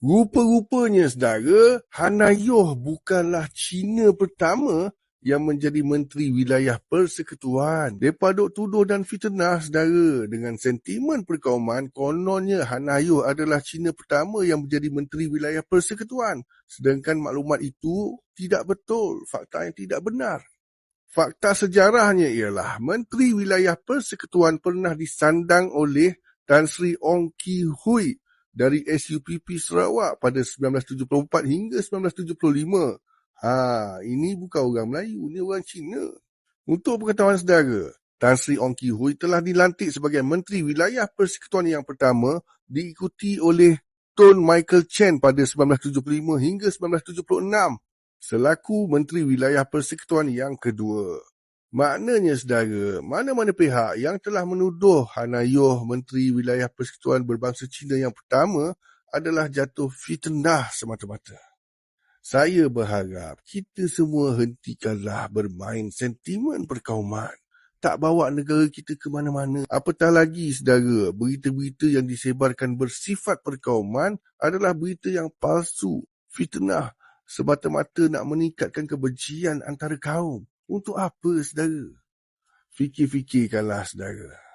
Rupa-rupanya, saudara, Hanayoh bukanlah Cina pertama yang menjadi Menteri Wilayah Persekutuan. Mereka duk tuduh dan fitnah saudara dengan sentimen perkauman kononnya Hanayo adalah Cina pertama yang menjadi Menteri Wilayah Persekutuan. Sedangkan maklumat itu tidak betul, fakta yang tidak benar. Fakta sejarahnya ialah Menteri Wilayah Persekutuan pernah disandang oleh Tan Sri Ong Ki Hui dari SUPP Sarawak pada 1974 hingga 1975. Ha, ini bukan orang Melayu, ini orang Cina. Untuk pengetahuan saudara, Tan Sri Ong Ki Hui telah dilantik sebagai Menteri Wilayah Persekutuan yang pertama diikuti oleh Tun Michael Chen pada 1975 hingga 1976 selaku Menteri Wilayah Persekutuan yang kedua. Maknanya saudara, mana-mana pihak yang telah menuduh Hanayuh Menteri Wilayah Persekutuan berbangsa Cina yang pertama adalah jatuh fitnah semata-mata. Saya berharap kita semua hentikanlah bermain sentimen perkauman. Tak bawa negara kita ke mana-mana. Apatah lagi, saudara, berita-berita yang disebarkan bersifat perkauman adalah berita yang palsu, fitnah, semata-mata nak meningkatkan kebencian antara kaum. Untuk apa, saudara? Fikir-fikirkanlah, saudara.